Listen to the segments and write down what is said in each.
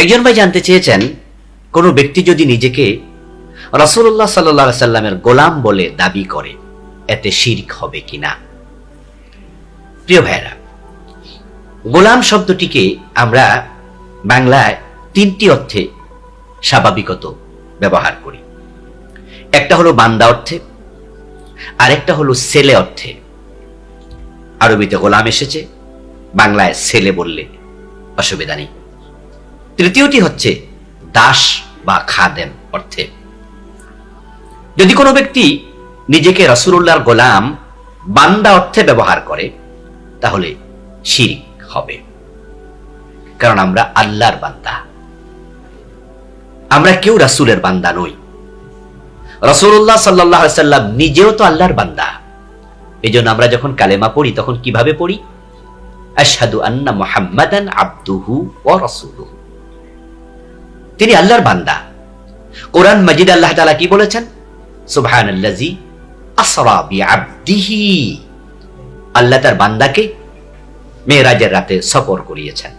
একজন ভাই জানতে চেয়েছেন, কোনো ব্যক্তি যদি নিজেকে রসুল্লাহ সাল্লা সাল্লামের গোলাম বলে দাবি করে, এতে শির্ক হবে কিনা? প্রিয় ভাইরা গোলাম শব্দটিকে আমরা বাংলায় তিনটি অর্থে স্বাভাবিকত ব্যবহার করি। একটা হলো বান্দা অর্থে, আরেকটা হলো ছেলে অর্থে। আরবিতে গোলাম এসেছে, বাংলায় ছেলে বললে অসুবিধা নেই। তৃতীয়টি হচ্ছে দাস বা খাদেম অর্থে। যদি কোনো ব্যক্তি নিজেকে রসুল্লাহর গোলাম, বান্দা অর্থে ব্যবহার করে, তাহলে শিরিক হবে। কারণ আমরা আল্লাহর বান্দা। আমরা কেউ রাসুলের বান্দা নই। রসুল্লাহ সাল্লাহ সাল্লাম নিজেও তো আল্লাহর বান্দা। এই জন্য আমরা যখন কালেমা পড়ি, তখন কীভাবে পড়ি? আশহাদু আন্না মুহাম্মাদান আব্দুহু ও রসুলুহু। তিনি আল্লাহর বান্দা। কোরআন মজিদ আল্লাহ তাআলা কি বলেছেন? বিআবদিহি। আল্লাহ তার বান্দাকে মেয়েরাজের রাতে সফর করিয়েছেন।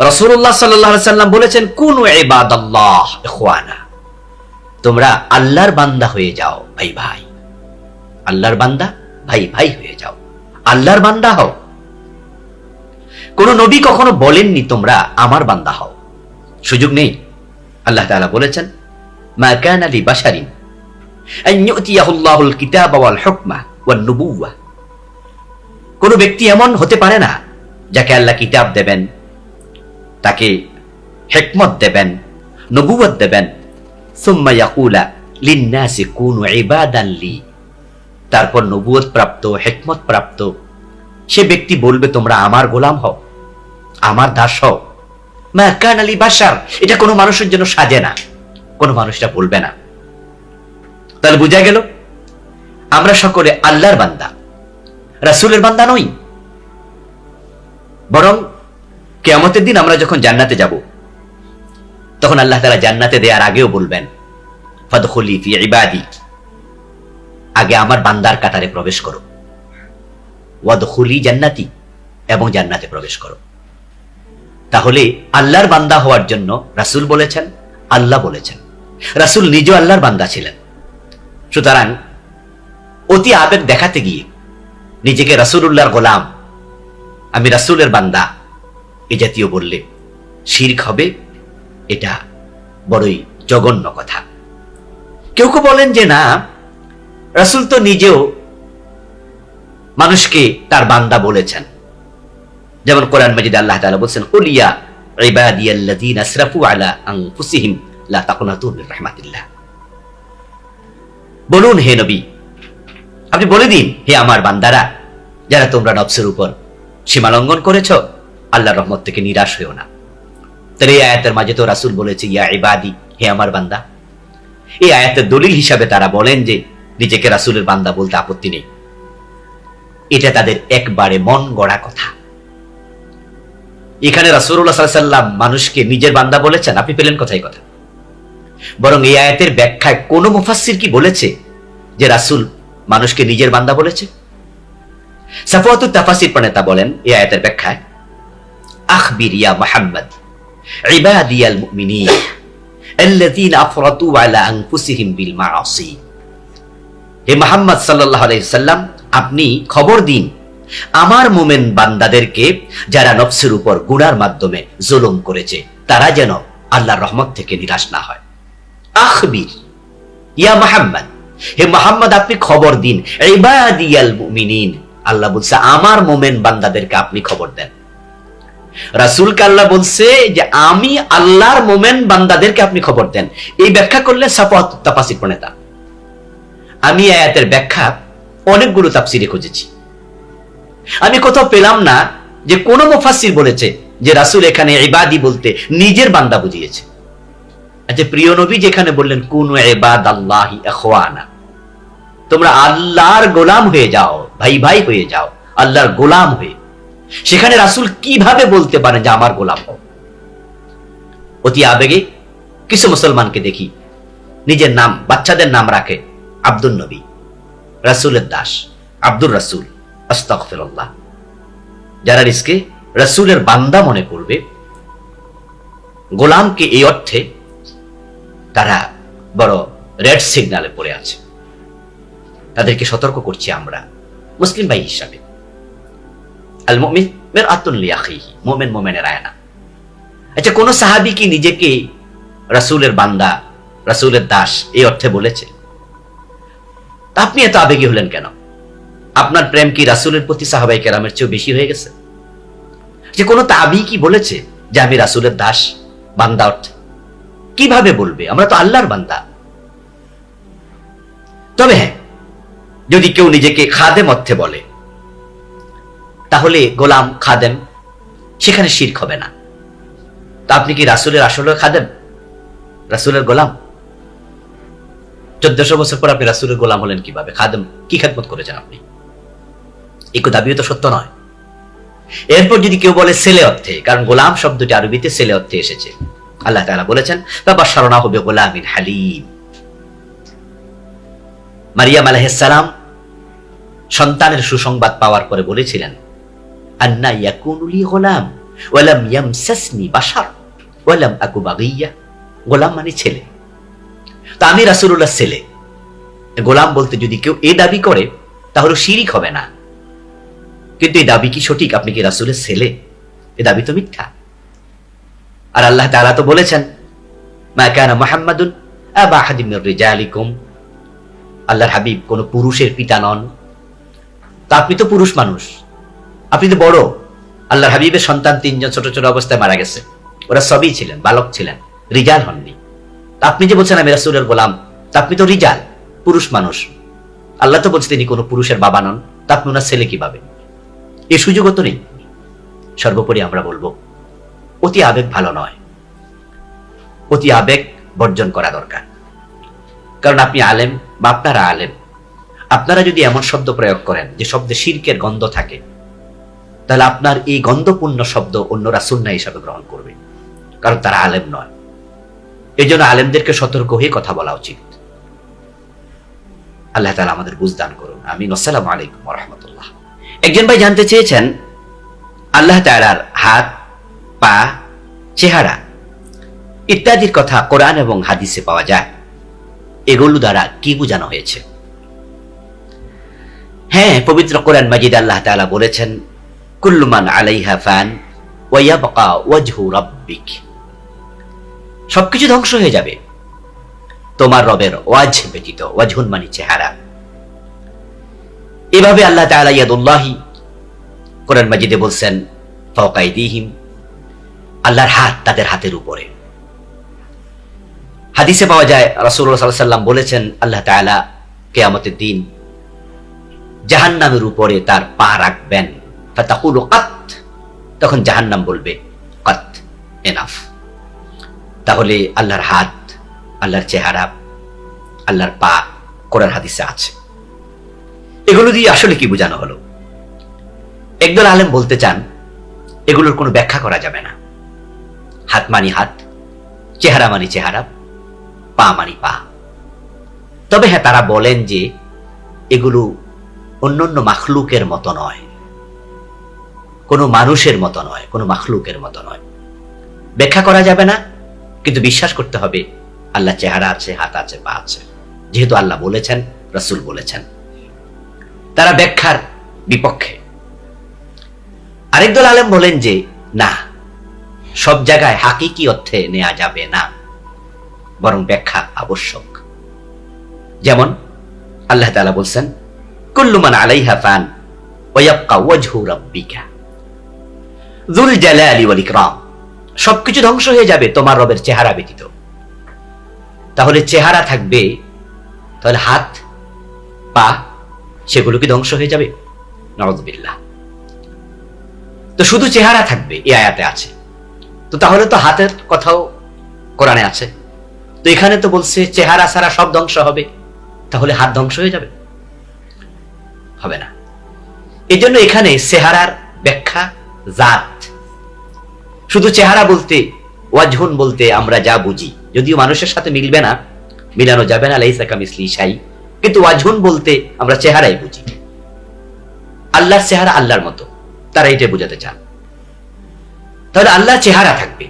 রসুল্লাহ সাল্লাহ সাল্লাম বলেছেন, কোন তোমরা আল্লাহর বান্দা হয়ে যাও, ভাই ভাই। আল্লাহর বান্দা, ভাই ভাই হয়ে যাও। আল্লাহর বান্দা হও। কোন নবী কখনো বলেননি তোমরা আমার বান্দা হও। সুযোগ নেই। আল্লাহ তাআলা বলেছেন, মা কানা আলী নুবুওয়া। কোন ব্যক্তি এমন হতে পারে না যাকে আল্লাহ কিতাব দেবেন, তাকে হেকমত দেবেন নবুয়ত দেবেন। তারপর নবুয়ত প্রাপ্ত, হেকমত প্রাপ্ত। সে ব্যক্তি বলবে, তোমরা আমার গোলাম হও, আমার দাস হও। মা কান আলী বাসার। এটা কোনো মানুষের জন্য সাজে না। কোনো মানুষটা বলবে না। তাহলে বোঝা গেল? আমরা সকলে আল্লাহর বান্দা। রাসূলের বান্দা নই। বরং কেয়ামতের দিন আমরা যখন জান্নাতে যাব, তখন আল্লাহ তাআলা জান্নাতে দেওয়ার আগেও বলবেন, ফাদখুলি ফি ইবাদি। আগে আমার বান্দার কাতারে প্রবেশ করো। ওয়াদখুলি জান্নাতি এবং জান্নাতে প্রবেশ করো। তাহলে আল্লাহর বান্দা হওয়ার জন্য রাসূল বলেছেন, আল্লাহ বলেছেন। রাসূল নিজেও আল্লাহর বান্দা ছিলেন। সুতরাং অতি আবেগ দেখাতে গিয়ে নিজেকে রাসূলুল্লাহর গোলাম, আমি রাসূলের বান্দা, এ জাতীয় বললে শির্ক হবে, এটা বড়ই জঘন্য কথা। কেউ কেউ বলেন যে না, রাসূল তো নিজেও মানুষকে তার বান্দা বলেছেন। যেমন কোরআন মাজিদ আল্লাহ তাআলা বলছেন কুলিয়া ইবাদিয়াল্লাযীনা আসরাফু আলা আনফুসিহিম লা তাকুনাতু রাহমাতিল্লাহ বলুন, হে নবী, আপনি বলে দিন, হে আমার বান্দারা, যারা তোমরা নফসের উপর করেছ, আল্লাহর রহমত থেকে নিরাশ হয়েও না। তাহলে এই আয়াতের মাঝে তো রাসূল বলেছে, ইয়া ইবাদি, হে আমার বান্দা। এই আয়াতের দলিল হিসাবে তারা বলেন যে, নিজেকে রাসূলের বান্দা বলতে আপত্তি নেই। এটা তাদের একবারে মন গড়া কথা। এখানে রাসূলুল্লাহ সাল্লাল্লাহু আলাইহি সাল্লাম মানুষকে নিজের বান্দা বলেছেন আপনি পেলেন কথাই কথা বরং এই আয়াতের ব্যাখ্যায় কোন মুফাসসির কি বলেছে যে রাসূল মানুষকে নিজের বান্দা বলেছে সাফওয়াতুত তাফাসির প্রণেতা বলেন এই আয়াতের ব্যাখ্যায় আখবির ইয়া মুহাম্মদ ইবাদিয়াল মুমিনিন الذين أفرطوا على أنفسهم بالمعاصي হে মুহাম্মদ সাল্লাল্লাহু আলাইহি সাল্লাম আপনি খবর দিন আমার মোমেন বান্দাদেরকে যারা নফসের উপর গুনার মাধ্যমে জুলুম করেছে, তারা যেন আল্লাহর রহমত থেকে নিরাশ না হয়। আখবির, ইয়া মুহাম্মদ, হে মুহাম্মদ, আপনি খবর দিন। ইবাদিয়াল মুমিনিন, আল্লাহ বলছে, আমার মোমেন বান্দাদেরকে আপনি খবর দেন। রাসূলকে আল্লাহ বলছে যে, আমি আল্লাহর মোমেন বান্দাদেরকে আপনি খবর দেন। এই ব্যাখ্যা করলে সাফাত তাফাসির প্রণেতা। আমি আয়াতের ব্যাখ্যা অনেকগুলো তাফসিরে খুঁজেছি। আমি কোথাও পেলাম না যে কোন মুফাসসির বলেছে যে রাসূল এখানে ইবাদি বলতে নিজের বান্দা বুঝিয়েছে। আচ্ছা প্রিয় নবী যেখানে বললেন, কোন ইবাদ আল্লাহি ইখওয়ানা। তোমরা আল্লাহর গোলাম হয়ে যাও, ভাই ভাই হয়ে যাও, আল্লাহর গোলাম হয়ে। সেখানে রাসূল কীভাবে বলতে পারে যে আমার গোলাম হও? অতি আবেগে কিছু মুসলমানকে দেখি, নিজের নাম, বাচ্চাদের নাম রাখে আব্দুল নবী, রাসূলের দাস, আব্দুর রাসূল। আস্তাগফিরুল্লাহ। যারা রিস্কে রাসূলের বান্দা মনে করবে, গোলামকে এই অর্থে তারা বড় রেড সিগনালে পড়ে আছে। তাদেরকে সতর্ক করছি আমরা, মুসলিম ভাই হিসাবে। আল মুমিন মের আতুল্লি আখিহি, মোমেন মোমেনের আয়না। আচ্ছা কোন সাহাবি কি নিজেকে রাসূলের বান্দা, রাসূলের দাস এই অর্থে বলেছে? আপনি এত আবেগী হলেন কেন? আপনার প্রেম কি রাসূলের প্রতি সাহাবাই কেরামের চেয়েও বেশি হয়ে গেছে? যে কোনো তাবি কি বলেছে যে আমি রাসূলের দাস, বান্দা কীভাবে বলবে? আমরা তো আল্লাহর বান্দা। তবে হ্যাঁ যদি কেউ নিজেকে খাদেম অর্থে বলে, তাহলে গোলাম খাদেম সেখানে শির্ক হবে না। তা আপনি কি রাসুলের আসলে খাদেম? রাসুলের গোলাম? চোদ্দশো বছর পর আপনি রাসুলের গোলাম হলেন কীভাবে? খাদেম কি খেদমত করেছেন আপনি? এই দাবিও তো সত্য নয়। এরপর যদি কেউ বলে ছেলে অর্থে, কারণ গোলাম শব্দটি আরবিতে ছেলে অর্থে এসেছে। আল্লাহ তাআলা বলেছেন বাবা সারণা হবে গোলামিন হালিম। মারিয়াম আলাইহিসসালাম সন্তানের সুসংবাদ পাওয়ার পরে বলেছিলেন, আন্না ইয়াকুনুলি গোলাম ওয়ালাম ইয়ামসাসনি বাশার ওয়ালাম আকু বাগিয়া। গোলাম মানে ছেলে। তা আমি রাসূলুল্লাহ ছেলে। গোলাম বলতে যদি কেউ এ দাবি করে, তাহলে শিরিক হবে না। কিন্তু এই দাবি কি সঠিক? আপনি কি রাসূলের ছেলে? এ দাবি তো মিথ্যা। আর আল্লাহ তাআলা তো বলেছেন আল্লাহর হাবিব কোন পুরুষের পিতা নন। তা আপনি তো পুরুষ মানুষ। আপনি তো বড়। আল্লাহর হাবিবের সন্তান তিনজন ছোট ছোট অবস্থায় মারা গেছে। ওরা সবই ছিলেন, বালক ছিলেন, রিজাল হননি। তা আপনি যে বলছেন আমি রাসুলের গোলাম, তা আপনি তো রিজাল, পুরুষ মানুষ। আল্লাহ তো বলছে তিনি কোনো পুরুষের বাবা নন। তা আপনি ওনার ছেলে কীভাবে? এই সুযোগও তো নেই। সর্বোপরি আমরা বলব, অতি আবেগ ভালো নয়। অতি আবেগ বর্জন করা দরকার। কারণ আপনি আলেম বা আপনারা আলেম, আপনারা যদি এমন শব্দ প্রয়োগ করেন যে শব্দে শির্কের গন্ধ থাকে, তাহলে আপনার এই গন্ধপূর্ণ শব্দ অন্যরা সুন্না হিসাবে গ্রহণ করবে, কারণ তারা আলেম নয়। এই জন্য আলেমদেরকে সতর্ক হয়ে কথা বলা উচিত। আল্লাহ তালা আমাদের বুঝদান করুন। আমি আসসালামু আলাইকুম রহমতুল্লাহ। একজন ভাই জানতে চেয়েছেন, আল্লাহ তালার হাত, পা, চেহারা ইত্যাদির কথা কোরআন এবং হাদিসে পাওয়া যায়। এগুলো দ্বারা কি বোঝানো হয়েছে? হ্যাঁ পবিত্র কোরআন মাজিদ আল্লাহ তাআলা বলেছেন কুল্লুমান আলাইহা ফান ওয়ায়াবকা ওয়াজহু রাব্বিক। সবকিছু ধ্বংস হয়ে যাবে। তোমার রবের ওয়াজ ব্যতীত, ওয়াজহুন মানে চেহারা। এভাবে আল্লাহ তাআলা ইয়াদুল্লাহি কোরআন মাজিদে বলছেন, ফাওকাইদিহিম, আল্লাহর হাত তাদের হাতের উপরে। হাদিসে পাওয়া যায়, রাসূলুল্লাহ সাল্লাল্লাহু আলাইহি সাল্লাম বলেছেন, আল্লাহ তাআলা কিয়ামতের দিন জাহান্নামের উপরে তার পা রাখবেন। ফাতাকুলু কাত, তখন জাহান্নাম বলবে, কাত এনাফ তাহলে আল্লাহর হাত, আল্লাহর চেহারা, আল্লাহর পা কোরআন হাদিসে আছে। এগুলো দিয়ে আসলে কি বোঝানো হলো? একদল আলেম বলতে চান, এগুলোর কোনো ব্যাখ্যা করা যাবে না। হাত মানি হাত, চেহারা মানি চেহারা, পা মানি পা। তবে হ্যাঁ তারা বলেন যে এগুলো অন্যান্য মাখলুকের মতো নয়। কোনো মানুষের মতো নয়, কোনো মাখলুকের মতো নয়। ব্যাখ্যা করা যাবে না, কিন্তু বিশ্বাস করতে হবে, আল্লাহ চেহারা আছে, হাত আছে, পা আছে। যেহেতু আল্লাহ বলেছেন, রসুল বলেছেন। তারা ব্যাখ্যার বিপক্ষে। আরেকদল আলেম বলেন যে, না, সব জায়গায় হাকিকি অর্থে নেওয়া যাবে না, বরং ব্যাখ্যা আবশ্যক। যেমন আল্লাহ তাআলা বলছেন কুল্লুমান আলাইহা ফান সবকিছু ধ্বংস হয়ে যাবে তোমার রবের চেহারা ব্যতীত। তাহলে চেহারা থাকবে, তাহলে হাত, পা সেগুলো কি ধ্বংস হয়ে যাবে? নওয়াজবিল্লাহ তো শুধু চেহারা থাকবে এই আয়াতে আছে। তো তাহলে তো হাতের কথাও কোরআনে আছে। তো এখানে তো বলছে চেহারা ছাড়া সব ধ্বংস হবে। তাহলে হাত ধ্বংস হয়ে যাবে? হবে না। এই জন্য এখানে চেহারার ব্যাখ্যা জাত। শুধু চেহারা বলতে, ওয়াজহুন বলতে আমরা যা বুঝি। যদিও মানুষের সাথে মিলবে না, মিলানো যাবে না, লাইসা কামিসলি সাই কিন্তু ওয়াজহুন বলতে আমরা চেহারাই বুঝি। আল্লাহর চেহারা আল্লাহর মতো। তারা এটা বোঝাতে চান। তাহলে আল্লাহ চেহারা থাকবে।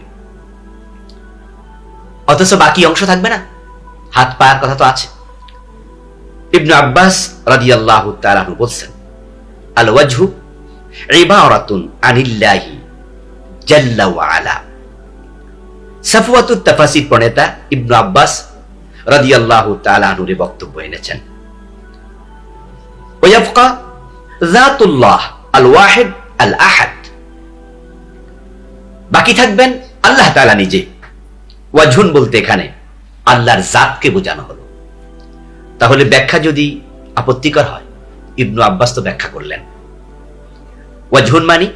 অথচ বাকি অংশ থাকবে না। হাত পায়ের কথা তো আছে। ইবনু আব্বাস রাদিয়াল্লাহু তাআলা আনহু বলছেন আল ওয়াজহু ইবারাতুন আনিল্লাহি জাল্লা ওয়া আলা। সাফওয়াতুত তাফাসির প্রণেতা ইবনু আব্বাস রাদিয়াল্লাহু তাআলা আনহুর এই বক্তব্য এনেছেন। ওয়াফকা জাতুল্লাহ আল ওয়াহিদ আল আহাদ বাকি থাকবেন আল্লাহ তাআলা নিজে। ওয়াজহুন বলতে এখানে আল্লাহর জাতকে বোঝানো হলো। তাহলে ব্যাখ্যা যদি আপত্তিকর হয়, ইবনু আব্বাস তো ব্যাখ্যা করলেন। ওয়াজহুন মানি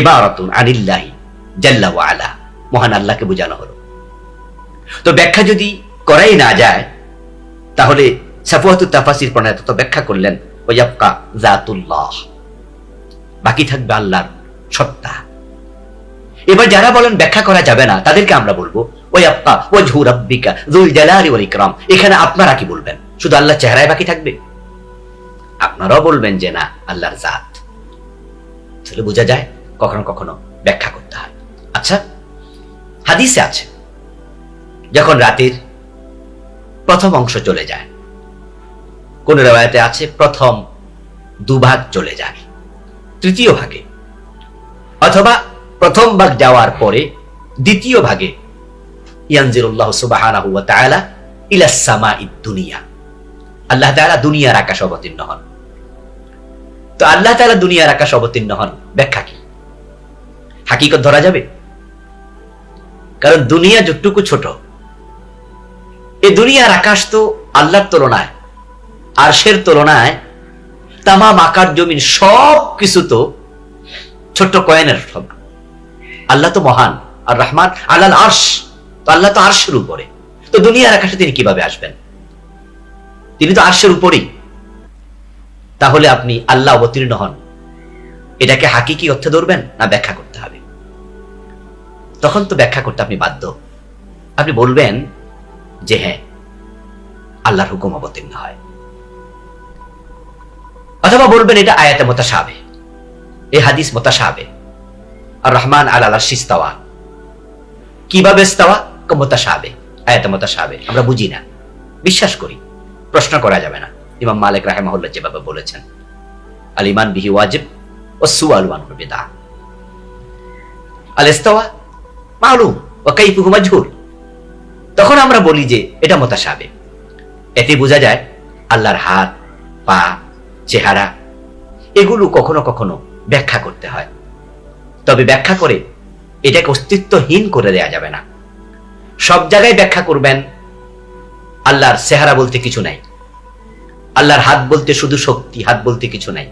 ইবারাতুন আনিল্লাহি জাল্লা ওয়া আলা মহান আল্লাহকে বোঝানো হলো। তো ব্যাখ্যা যদি করাই না যায়, তাহলে সাফওয়াতুত তাফাসির প্রণেতা তো ব্যাখ্যা করলেন ওয়াবকা জাতুল্লাহ বাকি থাকবে আল্লাহর সত্তা। এবার যারা বলেন ব্যাখ্যা করা যাবে না, তাদেরকে আমরা বলব ওই আপকা ও ঝু রব্বিকা জুল জালালি ওয়াল ইকরাম। এখানে আপনারা কি বলবেন? শুধু আল্লাহ চেহারায় বাকি থাকবে? আপনারাও বলবেন যে না, আল্লাহর জাত। তাহলে বোঝা যায়, কখনো কখনো ব্যাখ্যা করতে হয়। আচ্ছা হাদিসে আছে, যখন রাতের প্রথম অংশ চলে যায়। কোন রেওয়ায়তে আছে প্রথম দুভাগ চলে যায়, তৃতীয় ভাগে। অথবা প্রথম ভাগ যাওয়ার পরে দ্বিতীয় ভাগে, ইয়ানজিরুল্লাহ দুনিয়া। আল্লাহ তাআলা দুনিয়ার আকাশ অবতীর্ণ হন। তো আল্লাহ তাআলা দুনিয়ার আকাশ অবতীর্ণ হন ব্যাখ্যা কি? হাকিকত ধরা যাবে? কারণ দুনিয়া যতটুকু ছোট এই দুনিয়ার আকাশ তো আল্লাহর তুলনায়, আরশের তুলনায় তামাম আকার জমিন সব কিছু তো ছোট্ট কয়েনের সব আল্লাহ তো মহান, আর রহমান আল্লাহ আর্শ, তো আল্লাহ তো আর্শের উপরে। তো দুনিয়ার আকাশে তিনি কীভাবে আসবেন? তিনি তো আর্শের উপরেই। তাহলে আপনি আল্লাহ অবতীর্ণ হন। এটাকে হাকিকি অর্থে ধরবেন না ব্যাখ্যা করতে হবে? তখন তো ব্যাখ্যা করতে আপনি বাধ্য। আপনি বলবেন যে হ্যাঁ আল্লাহর হুকুম অবতীর্ণ হয়। অথবা বলবেন এটা আয়াতে মোতাসাবে, এ হাদিস মোতাসাবে। আর রহমান আল আল্লাহ শিস্তাওয়া কীভাবে ইস্তাওয়া মোতাসাবে, আয়াতে মোতাসাবে। আমরা বুঝি না। বিশ্বাস করি, প্রশ্ন করা যাবে না। ইমাম মালিক রাহেমাহুল্লাহ যেভাবে বলেছেন, আল ইমান বিহি ওয়াজিব ও সুয়াল ওয়ান বেদা আল ইস্তাওয়া মালুম ও কাইফুহু মাজহুল। তখন আমরা বলি যে এটা মোতাসাবে এতে বোঝা যায় আল্লাহর হাত, পা, চেহারা, এগুলো কখনো কখনো ব্যাখ্যা করতে হয়। তবে ব্যাখ্যা করে এটাকে অস্তিত্বহীন করে দেয়া যাবে না। সব জায়গায় ব্যাখ্যা করবেন, আল্লাহর চেহারা বলতে কিছু নাই। আল্লাহর হাত বলতে শুধু শক্তি, হাত বলতে কিছু নাই।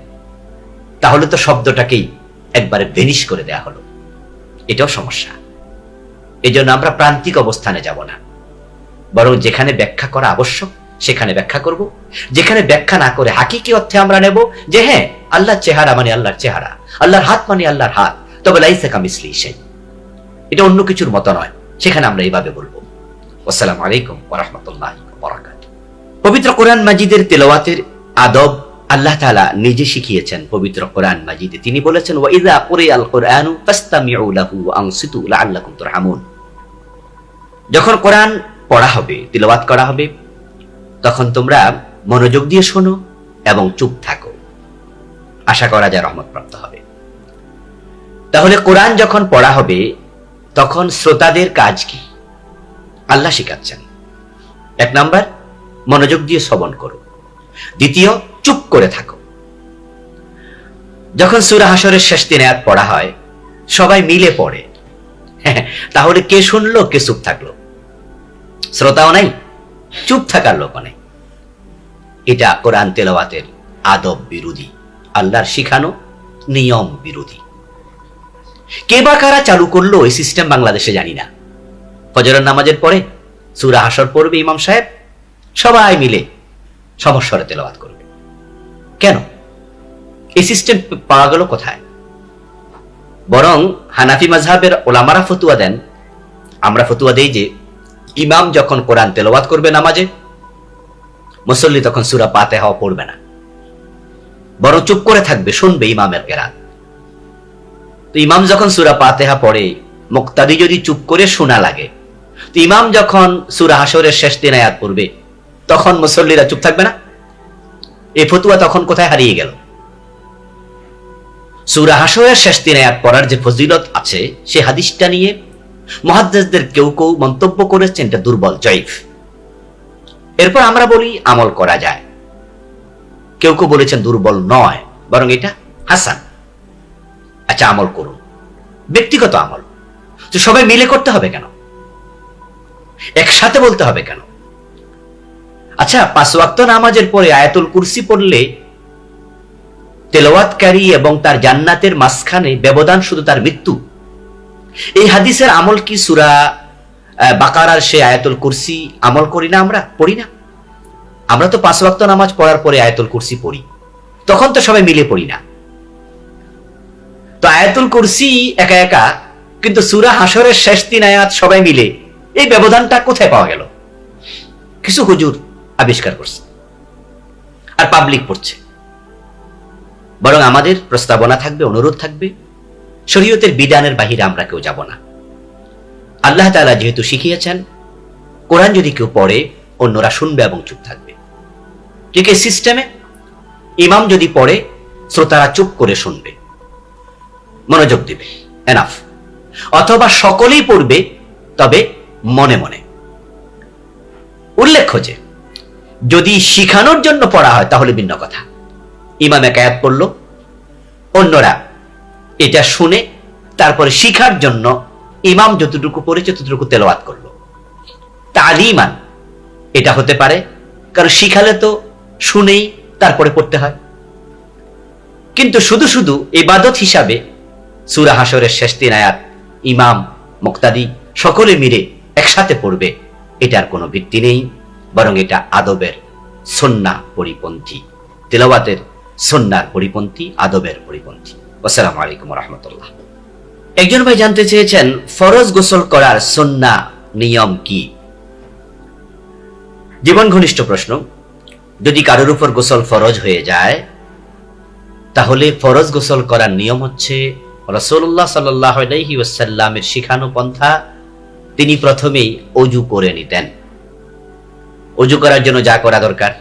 তাহলে তো শব্দটাকেই একবারে ভেনিশ করে দেয়া হলো। এটাও সমস্যা। এই জন্য আমরা প্রান্তিক অবস্থানে যাব না। বরং যেখানে ব্যাখ্যা করা আবশ্যক, সেখানে ব্যাখ্যা করব। যেখানে ব্যাখ্যা না করে হাকিকি অর্থে আমরা নেব যে হ্যাঁ আল্লাহর চেহারা মানে আল্লাহর চেহারা, আল্লাহর হাত মানে আল্লাহর হাত, তবে লাইসে কামিসলি সেই। এটা অন্য কিছুর মতো নয়, সেখানে আমরা এইভাবে বলব। আসসালামু আলাইকুম ওরহমতুল্লাহ পবিত্র কোরআন মাজিদের তেলাওয়াতের আদব আল্লাহ তালা নিজে শিখিয়েছেন পবিত্র কোরআন মাজিদে। তিনি বলেছেন ওয়াইদা কুরিয়াল কুরআনু ফাসতামিউ লাহু আনসিতু লাআল্লাকুম তুরহামুন। যখন কোরআন পড়া হবে, তিলাওয়াত করা হবে। তখন তোমরা মনোযোগ দিয়ে শোনো এবং চুপ থাকো। আশা করা যায় রহমত প্রাপ্ত হবে। তাহলে কোরআন যখন পড়া হবে, তখন শ্রোতাদের কাজ কি? আল্লাহ শিখাচ্ছেন। এক নাম্বার, মনোযোগ দিয়ে শ্রবণ করো। দ্বিতীয়, চুপ করে থাকো। যখন সুরা হাসরের শেষ দিনে পড়া হয়, সবাই মিলে পড়ে। তাহলে কে শুনলো, কে চুপ থাকল? শ্রোতাও নাই, চুপ থাকার লোক নেই। এটা কোরআন তেলাওয়াতের আদব বিরোধী, আল্লাহর শিখানো নিয়ম বিরোধী। কে বা কারা চালু করল এই সিস্টেম বাংলাদেশে জানি না। ফজরের নামাজের পরে, সুরা হাসর পড়বে ইমাম সাহেব, সবাই মিলে সমস্বরে তেলাওয়াত করবে। কেন? এই সিস্টেম পাওয়া গেল কোথায়? বরং হানাফি মাজহাবের ওলামারা ফতুয়া দেন। আমরা ফতুয়া দেই যে ইমাম যখন কোরআন তেলাওয়াত করবে নামাজে, মুসল্লি তখন সুরা পাতে হওয়া পড়বে না। বরং চুপ করে থাকবে, শুনবে ইমামের কেরাত। তো ইমাম যখন সুরা পাতেহা পড়ে, মুক্তাদি যদি চুপ করে শোনা লাগে, তো ইমাম যখন সুরা হাসরের শেষ দিন আয়াত পড়বে, তখন মুসল্লিরা চুপ থাকবে না? এ ফতুয়া তখন কোথায় হারিয়ে গেল? সুরা হাসরের শেষ দিন আয়াত পড়ার যে ফজিলত আছে, সে হাদিসটা নিয়ে মহাদ্দেশদের কেউ কেউ মন্তব্য করেছেন এটা দুর্বল জয়ীফ। এরপর আমরা বলি আমল করা যায়। কেউ কেউ বলেছেন দুর্বল নয়, বরং এটা হাসান। আচ্ছা আমল করুন। ব্যক্তিগত আমল। তো সবাই মিলে করতে হবে কেন? একসাথে বলতে হবে কেন? আচ্ছা পাঁচ নামাজের পরে আয়াতুল কুরসি পড়লে তেলাওয়াতকারী এবং তার জান্নাতের মাঝখানে ব্যবধান শুধু তার মৃত্যু? এই হাদিসের আমল কি সুরা বাকারার সে আয়াতুল কুরসি আমল করি না আমরা? পড়ি না। আমরা তো পাঁচ ওয়াক্ত নামাজ পড়ার পরে আয়াতুল কুরসি পড়ি। তখন তো সবাই মিলে পড়ি না। তো আয়াতুল কুরসি একা একা, কিন্তু সুরা হাসরের শেষ তিন আয়াত সবাই মিলে, এই ব্যবধানটা কোথায় পাওয়া গেল? কিছু হুজুর আবিষ্কার করছে আর পাবলিক পড়ছে। বরং আমাদের প্রস্তাবনা থাকবে, অনুরোধ থাকবে। শরীয়তের বিধানের বাহিরে আমরা কেউ যাব না। আল্লাহ তাআলা যেহেতু শিখিয়েছেন, কোরআন যদি কেউ পড়ে, অন্যরা শুনবে এবং চুপ থাকবে। ঠিক এই সিস্টেমে ইমাম যদি পড়ে, শ্রোতারা চুপ করে শুনবে। মনোযোগ দিবে। এনাফ অথবা সকলেই পড়বে, তবে মনে মনে। উল্লেখ্য যে, যদি শিখানোর জন্য পড়া হয়, তাহলে ভিন্ন কথা। ইমাম এক আয়াত পড়ল, অন্যরা এটা শুনে তারপরে শিখার জন্য ইমাম যতটুকু পড়েছে ততটুকু তেলাওয়াত করল। তালিমান এটা হতে পারে, কারণ শিখালে তো শুনেই তারপরে পড়তে হয়। কিন্তু শুধু শুধু ইবাদত হিসাবে সুরা হাসরের শেষ তিন আয়াত ইমাম, মুক্তাদি সকলে মিলে একসাথে পড়বে, এটার কোনো ভিত্তি নেই, বরং এটা আদবের সন্না পরিপন্থী, তেলাওয়াতের সন্ন্যার পরিপন্থী, আদবের পরিপন্থী। আসসালামু আলাইকুম রহমতুল্লাহ একজন ভাই জানতে চেয়েছেন, ফরজ গোসল করার সন্না নিয়ম কি? জীবন ঘনিষ্ঠ প্রশ্ন। যদি কারোর উপর গোসল ফরজ হয়ে যায়, তাহলে ফরজ গোসল করার নিয়ম হচ্ছে রসুল্লাহ সাল্লাহি শিখানো পন্থা তিনি প্রথমেই অজু করে নিতেন। অজু করার জন্য যা করা দরকার,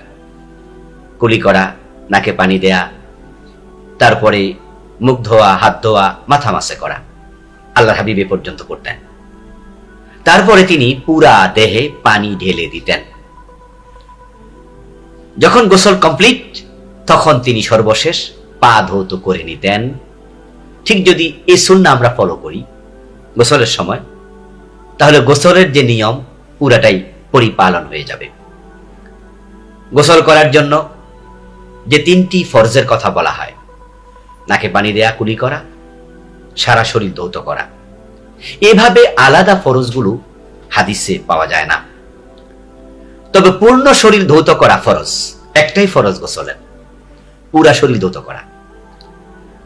কুলি করা, নাকে পানি দেয়া, তারপরে মুখ ধোয়া, হাত ধোয়া, মাথা মাসে করা। আল্লাহ হাবিব এ পর্যন্ত করতেন। তারপরে তিনি পুরা দেহে পানি ঢেলে দিতেন। যখন গোসল কমপ্লিট, তখন তিনি সর্বশেষ পা ধৌত করে নিতেন। ঠিক যদি এই সুন্না আমরা ফলো করি গোসলের সময়, তাহলে গোসলের যে নিয়ম, পুরাটাই পরিপালন হয়ে যাবে। গোসল করার জন্য যে তিনটি ফরজের কথা বলা হয় নাকে পানি দেয়া, কুলি করা, সারা শরীর ধৌত করা। এভাবে আলাদা ফরজগুলো হাদিসে পাওয়া যায় না। তবে পূর্ণ শরীর ধৌত করা ফরজ, একটাই ফরজ গোসলের। পুরা শরীর ধৌত করা।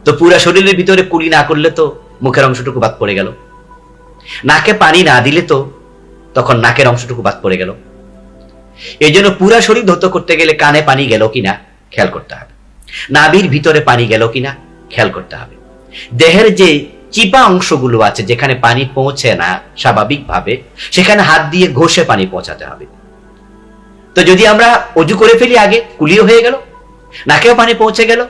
তো পুরা শরীরের ভিতরে কুলি না করলে তো মুখের অংশটুকু বাদ পড়ে গেল। নাকে পানি না দিলে তো তখন নাকের অংশটুকু বাদ পড়ে গেল। এই জন্য পুরা শরীর ধৌত করতে গেলে কানে পানি গেল কিনা, খেয়াল করতে হবে। নাভির ভিতরে পানি গেল কিনা খেয়াল করতে হবে। দেহের যে চিপা অংশগুলো আছে, যেখানে পানি পৌঁছে না স্বাভাবিকভাবে, সেখানে হাত দিয়ে ঘষে পানি পৌঁছাতে হবে। তো যদি আমরা অজু করে ফেলি আগে, কুলিও হয়ে গেল, নাকেও পানি পৌঁছে গেল,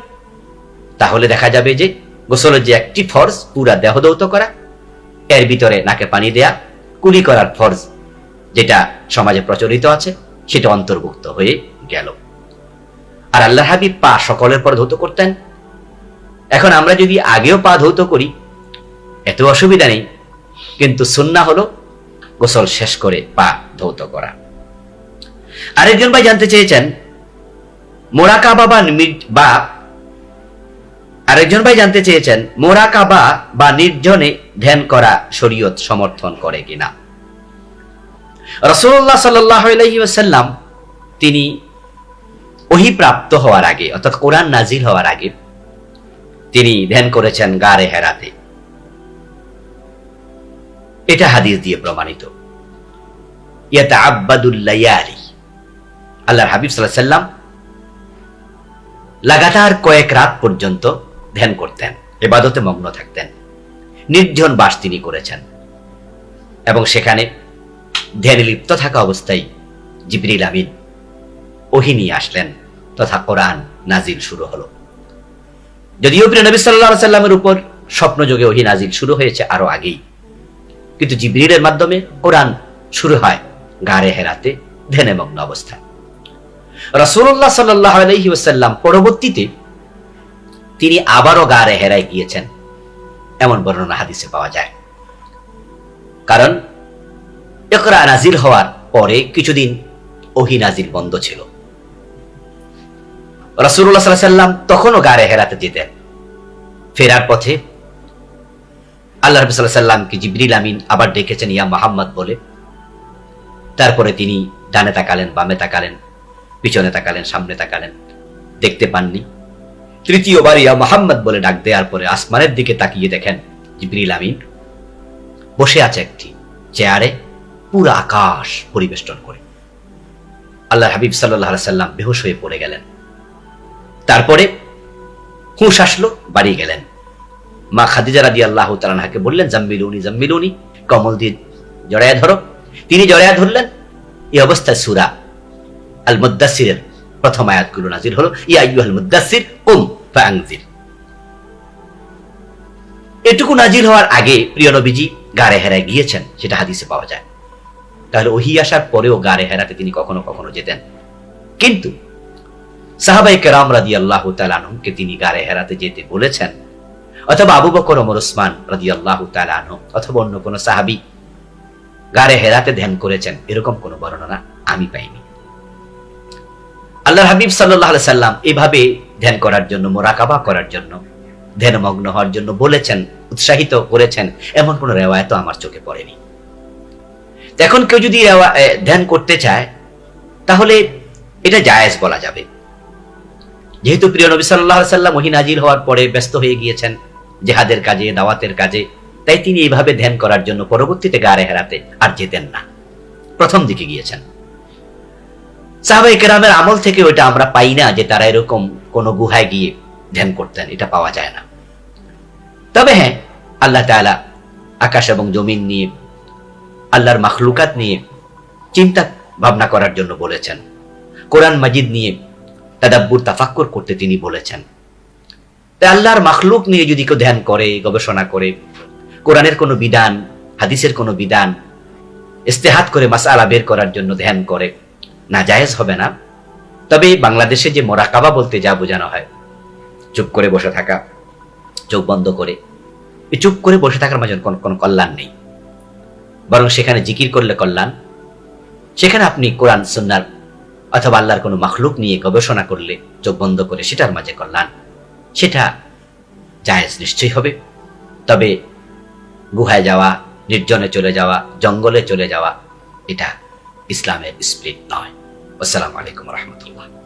তাহলে দেখা যাবে যে গোসলের যে একটি ফর্জ, পুরা দেহ দৌত করা, এর ভিতরে নাকে পানি দেয়া, কুলি করার ফর্জ যেটা সমাজে প্রচলিত আছে, সেটা অন্তর্ভুক্ত হয়ে গেল। আর আল্লাহ হাবিব পা সকলের পর ধৌত করতেন এখন আমরা যদি আগেও পা ধৌত করি, এত অসুবিধা নেই। কিন্তু সুন্না হলো গোসল শেষ করে পা ধৌত করা। আরেকজন ভাই জানতে চেয়েছেন, মোরাকাবা বা বা আরেকজন ভাই জানতে চেয়েছেন, মোরাকাবা বা নির্জনে ধ্যান করা শরীয়ত সমর্থন করে কিনা। রসুল্লাহ সাল্লাম তিনি ওহিপ্রাপ্ত হওয়ার আগে, অর্থাৎ কোরআন নাজিল হওয়ার আগে তিনি ধ্যান করেছেন গারে হেরাতে। এটা হাদিস দিয়ে প্রমাণিত। ইয়াতা আব্বাদুল্লায়ালি আল্লাহর হাবিব সাল্লাহ সাল্লাম লাগাতার কয়েক রাত পর্যন্ত ধ্যান করতেন, এবাদতে মগ্ন থাকতেন। নির্জন বাস তিনি করেছেন। এবং সেখানে ধ্যানে লিপ্ত থাকা অবস্থায় জিবরিল আমিন ওহি নিয়ে আসলেন, তথা কোরআন নাজিল শুরু হলো। যদিও প্রিয় নবী সাল্লাহ সাল্লামের উপর স্বপ্নযোগে ওহি নাজিল শুরু হয়েছে আরও আগেই। কিন্তু জিবরিলের মাধ্যমে কোরআন শুরু হয় গাড়ে হেরাতে ধ্যানমগ্ন অবস্থা রসুল্লাহ সাল্লাহ আলহি ওসাল্লাম পরবর্তীতে তিনি আবারও গাড়ে হেরায় গিয়েছেন, এমন বর্ণনা হাদিসে পাওয়া যায়। কারণ একরা নাজিল হওয়ার পরে কিছুদিন ওহি নাজিল বন্ধ ছিল। রসুল্লাহ সাল্লাম তখনও গাড়ে হেরাতে যেতেন ফেরার পথে আল্লাহ রবি সাল্লামকে জিবরিল আমিন আবার ডেকেছেন, ইয়া মোহাম্মদ বলে। তারপরে তিনি ডানে তাকালেন, বামে তাকালেন, পিছনে তাকালেন, সামনে তাকালেন। দেখতে পাননি। তৃতীয়বার ইয়া মোহাম্মদ বলে ডাক দেওয়ার পরে আসমানের দিকে তাকিয়ে দেখেন জিবরিল আমিন বসে আছে একটি চেয়ারে পুরো আকাশ পরিবেষ্টন করে। আল্লাহ হাবিব সাল্লাহ সাল্লাম বেহুশ হয়ে পড়ে গেলেন। তারপরে হুঁশ আসলো, বাড়ি গেলেন। মা খাদিজা রাদি আল্লাহ তালাহাকে বললেন, জাম্মিলুনি জাম্মিলুনি, কমল দিয়ে জড়ায়া ধরো। তিনি জড়ায়া ধরলেন, এই অবস্থায় সুরা আল মুদাসিরের প্রথম আয়াতগুলো নাজির হলো, ইয়া আল মুদাসির উম ফাংজির এটুকু নাজির হওয়ার আগে প্রিয় নবীজি গাড়ে হেরায় গিয়েছেন, সেটা হাদিসে পাওয়া যায়। তাহলে ওহি আসার পরেও গাড়ে হেরাতে তিনি কখনো কখনো যেতেন। কিন্তু সাহাবাই কেরাম রাদি আল্লাহ তিনি হেরাতে যেতে বলেছেন। অথবা আবু বকর আল্লাহ অথবা অন্য কোনো সাহাবি হেরাতে ধ্যান করেছেন, এরকম কোনো বর্ণনা আমি পাইনি। আল্লাহ হাবিব সাল্লাহ সাল্লাম এভাবে ধ্যান করার জন্য, মোরাকাবা করার জন্য, ধ্যানমগ্ন হওয়ার জন্য বলেছেন, উৎসাহিত করেছেন, এমন কোন রেওয়ায়ত আমার চোখে পড়েনি। এখন কেউ যদি ধ্যান করতে চায়, তাহলে এটা জায়েজ বলা যাবে। যেহেতু প্রিয় নবী সাল্লাহ সাল্লাম ওহি নাজিল হওয়ার পরে ব্যস্ত হয়ে গিয়েছেন জেহাদের কাজে, দাওয়াতের কাজে, তাই তিনি এইভাবে ধ্যান করার জন্য পরবর্তীতে গাড়ে হেরাতে আর যেতেন না। প্রথম দিকে গিয়েছেন। সাহাবাই আমল থেকে ওইটা আমরা পাই না যে তারা এরকম কোনো গুহায় গিয়ে ধ্যান করতেন, এটা পাওয়া যায় না। তবে হ্যাঁ আল্লাহ তাআলা আকাশ এবং জমিন নিয়ে, আল্লাহর মাখলুকাত নিয়ে চিন্তা ভাবনা করার জন্য বলেছেন। কোরআন মাজিদ নিয়ে তাদাব্বুর তাফাক্কর করতে তিনি বলেছেন। তাই আল্লাহর মাখলুক নিয়ে যদি কেউ ধ্যান করে, গবেষণা করে, কোরআনের কোনো বিধান, হাদিসের কোনো বিধান, ইস্তেহাত করে মাসালা বের করার জন্য ধ্যান করে না জায়েজ হবে না? তবে বাংলাদেশে যে মোরাকাবা বলতে যা বোঝানো হয়, চুপ করে বসে থাকা, চোখ বন্ধ করে, এই চুপ করে বসে থাকার মাঝে কোনো কোনো কল্যাণ নেই। বরং সেখানে জিকির করলে কল্যাণ। সেখানে আপনি কোরআন সুন্নার অথবা আল্লাহর কোনো মাখলুক নিয়ে গবেষণা করলে, চোখ বন্ধ করে সেটার মাঝে কল্যাণ। সেটা জায়েজ নিশ্চয়ই হবে। তবে গুহায় যাওয়া, নির্জনে চলে যাওয়া, জঙ্গলে চলে যাওয়া, এটা ইসলামের স্প্রিট নয়। আসসালামু আলাইকুম রহমতুল্লাহ।